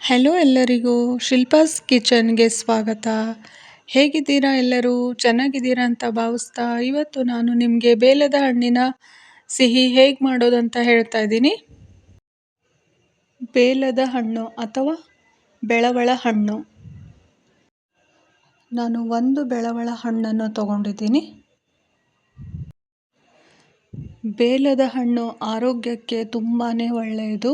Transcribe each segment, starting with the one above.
Hello ಎಲ್ಲರಿಗೂ. ಶಿಲ್ಪಾಸ್ ಕಿಚನ್ಗೆ ಸ್ವಾಗತ. ಹೇಗಿದ್ದೀರಾ ಎಲ್ಲರೂ? ಚೆನ್ನಾಗಿದ್ದೀರಾ ಅಂತ ಭಾವಿಸ್ತಾ ಇವತ್ತು ನಾನು ನಿಮಗೆ ಬೇಲದ ಹಣ್ಣಿನ ಸಿಹಿ ಹೇಗೆ ಮಾಡೋದಂತ ಹೇಳ್ತಾ ಇದ್ದೀನಿ. ಬೇಲದ ಹಣ್ಣು ಅಥವಾ ಬೆಳವಳ ಹಣ್ಣು. ನಾನು ಒಂದು ಬೆಳವಳ ಹಣ್ಣನ್ನು ತಗೊಂಡಿದ್ದೀನಿ. ಬೇಲದ ಹಣ್ಣು ಆರೋಗ್ಯಕ್ಕೆ ತುಂಬಾ ಒಳ್ಳೆಯದು.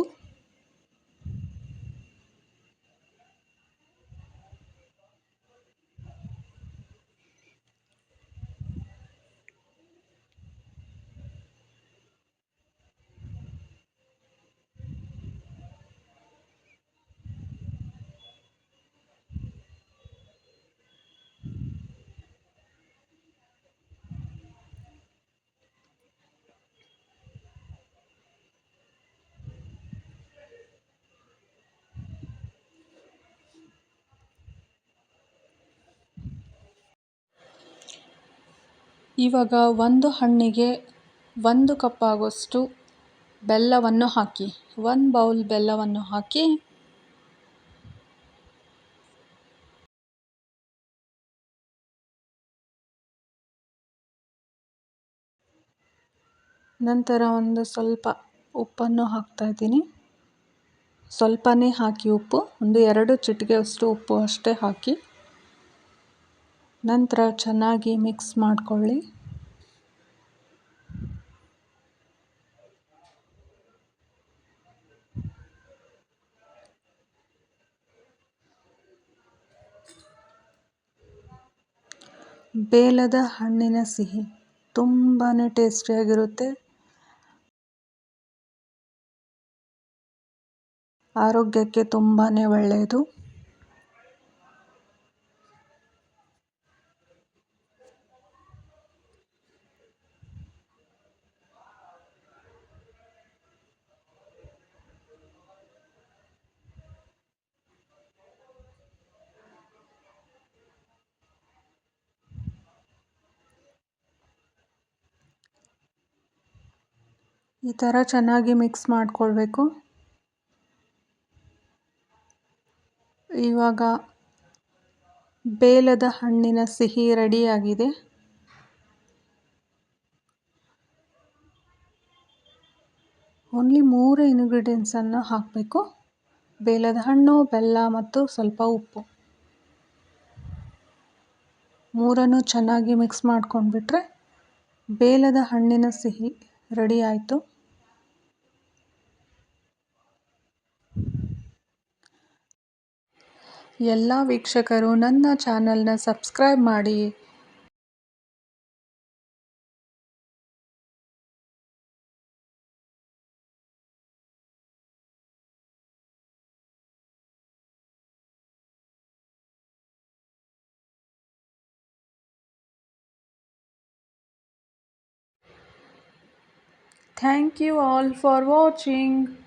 ಇವಾಗ ಒಂದು ಹಣ್ಣಿಗೆ ಒಂದು ಕಪ್ ಆಗೋಷ್ಟು ಬೆಲ್ಲವನ್ನು ಹಾಕಿ, ಒಂದು ಬೌಲ್ ಬೆಲ್ಲವನ್ನು ಹಾಕಿ. ನಂತರ ಒಂದು ಸ್ವಲ್ಪ ಉಪ್ಪನ್ನು ಹಾಕ್ತಾ ಇದ್ದೀನಿ. ಸ್ವಲ್ಪನೇ ಹಾಕಿ ಉಪ್ಪು, ಒಂದು ಎರಡು ಚಿಟಿಕೆ ಅಷ್ಟು ಉಪ್ಪು ಅಷ್ಟೇ ಹಾಕಿ. ನಂತರ ಚೆನ್ನಾಗಿ ಮಿಕ್ಸ್ ಮಾಡಿಕೊಳ್ಳಿ. ಬೇಲದ ಹಣ್ಣಿನ ಸಿಹಿ ತುಂಬಾ ಟೇಸ್ಟಿಯಾಗಿರುತ್ತೆ. ಆರೋಗ್ಯಕ್ಕೆ ತುಂಬಾ ಒಳ್ಳೆಯದು ಈ ಥರ ಚೆನ್ನಾಗಿ ಮಿಕ್ಸ್ ಮಾಡಿಕೊಳ್ಬೇಕು. ಇವಾಗ ಬೇಲದ ಹಣ್ಣಿನ ಸಿಹಿ ರೆಡಿಯಾಗಿದೆ. ಓನ್ಲಿ ಮೂರು ಇಂಗ್ರೀಡಿಯೆಂಟ್ಸನ್ನು ಹಾಕಬೇಕು. ಬೇಲದ ಹಣ್ಣು, ಬೆಲ್ಲ ಮತ್ತು ಸ್ವಲ್ಪ ಉಪ್ಪು. ಮೂರನ್ನು ಚೆನ್ನಾಗಿ ಮಿಕ್ಸ್ ಮಾಡ್ಕೊಂಡ್ಬಿಟ್ರೆ ಬೇಲದ ಹಣ್ಣಿನ ಸಿಹಿ ರೆಡಿ ಆಯಿತು. ಎಲ್ಲ ವೀಕ್ಷಕರು ನನ್ನ ಚಾನಲ್ನ ಸಬ್ಸ್ಕ್ರೈಬ್ ಮಾಡಿ Thank you all for watching.